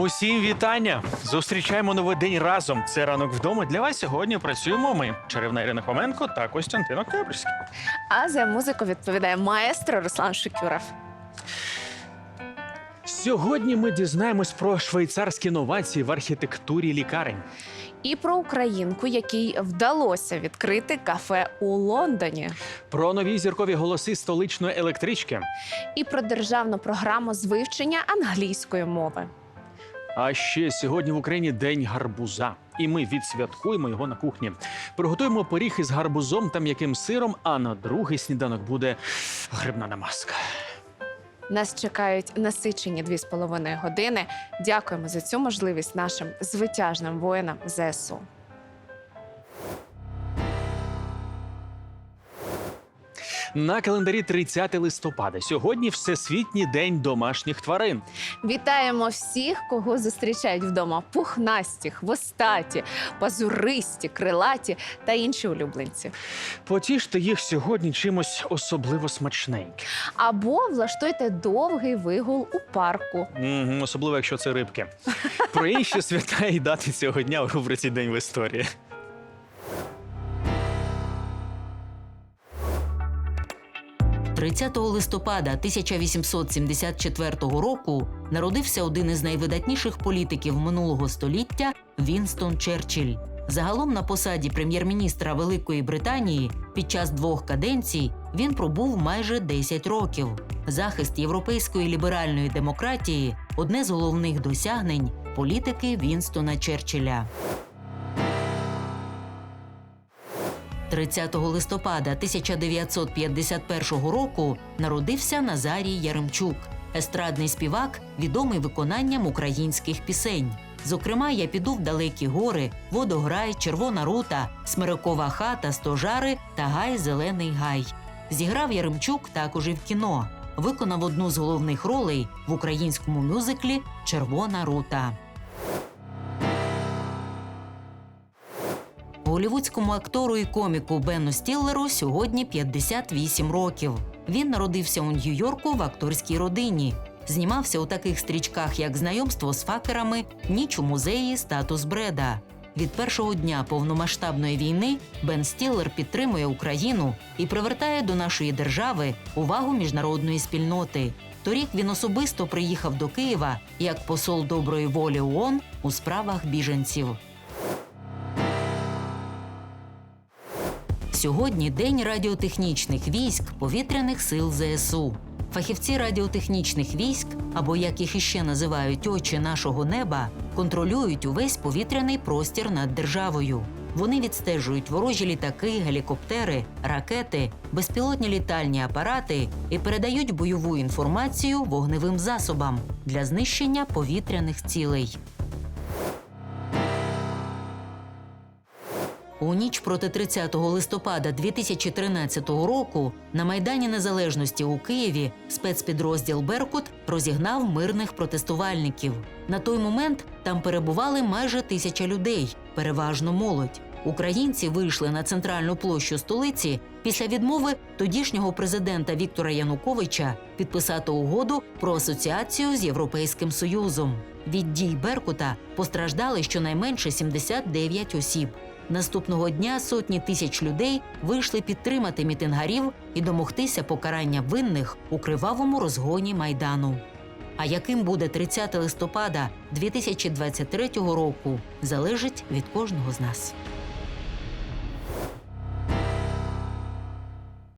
Усім вітання! Зустрічаємо новий день разом. Це ранок вдома. Для вас сьогодні працюємо ми, чарівна Ірина Хоменко та Костянтин Октябрьський. А за музику відповідає маестро Руслан Шукюров. Сьогодні ми дізнаємось про швейцарські новації в архітектурі лікарень. І про українку, якій вдалося відкрити кафе у Лондоні, Про нові зіркові голоси столичної електрички. і про державну програму з вивчення англійської мови. А ще сьогодні в Україні день гарбуза, і ми відсвяткуємо його на кухні. Приготуємо пиріг із гарбузом та м'яким сиром. А на другий сніданок буде грибна намазка. Нас чекають насичені дві з половиною години. Дякуємо за цю можливість нашим звитяжним воїнам ЗСУ. На календарі 30 листопада. Сьогодні Всесвітній день домашніх тварин. Вітаємо всіх, кого зустрічають вдома: пухнасті, хвостаті, пазуристі, крилаті та інші улюбленці. Потіште їх сьогодні чимось особливо смачненьким. Або влаштуйте довгий вигул у парку. Мгм, Особливо, якщо це рибки. Про інші свята і дати цього дня у рубриці День в історії. – 30 листопада 1874 року народився один із найвидатніших політиків минулого століття Вінстон Черчилль. Загалом на посаді прем'єр-міністра Великої Британії під час двох каденцій він пробув майже 10 років. Захист європейської ліберальної демократії одне з головних досягнень політики Вінстона Черчилля. 30 листопада 1951 року народився Назарій Яремчук, естрадний співак, відомий виконанням українських пісень. Зокрема, я піду в далекі гори, водограй, червона рута, смирокова хата, стожари та гай Зелений гай. Зіграв Яремчук також і в кіно. Виконав одну з головних ролей в українському мюзиклі Червона рута. Голівудському актору і коміку Бену Стіллеру сьогодні 58 років. Він народився у Нью-Йорку в акторській родині. Знімався у таких стрічках, як знайомство з факерами, ніч у музеї, статус Бреда. Від першого дня повномасштабної війни Бен Стіллер підтримує Україну і привертає до нашої держави увагу міжнародної спільноти. Торік він особисто приїхав до Києва як посол доброї волі ООН у справах біженців. Сьогодні день радіотехнічних військ повітряних сил ЗСУ. Фахівці радіотехнічних військ, або як їх іще називають очі нашого неба, контролюють увесь повітряний простір над державою. Вони відстежують ворожі літаки, гелікоптери, ракети, безпілотні літальні апарати і передають бойову інформацію вогневим засобам для знищення повітряних цілей. У ніч проти 30 листопада 2013 року на Майдані Незалежності у Києві спецпідрозділ Беркут розігнав мирних протестувальників. На той момент там перебували майже тисяча людей, переважно молодь. Українці вийшли на центральну площу столиці після відмови тодішнього президента Віктора Януковича підписати угоду про асоціацію з Європейським Союзом. Від дій Беркута постраждали щонайменше 79 осіб. Наступного дня сотні тисяч людей вийшли підтримати мітингарів і домогтися покарання винних у кривавому розгоні майдану. А яким буде 30 листопада 2023 року, залежить від кожного з нас.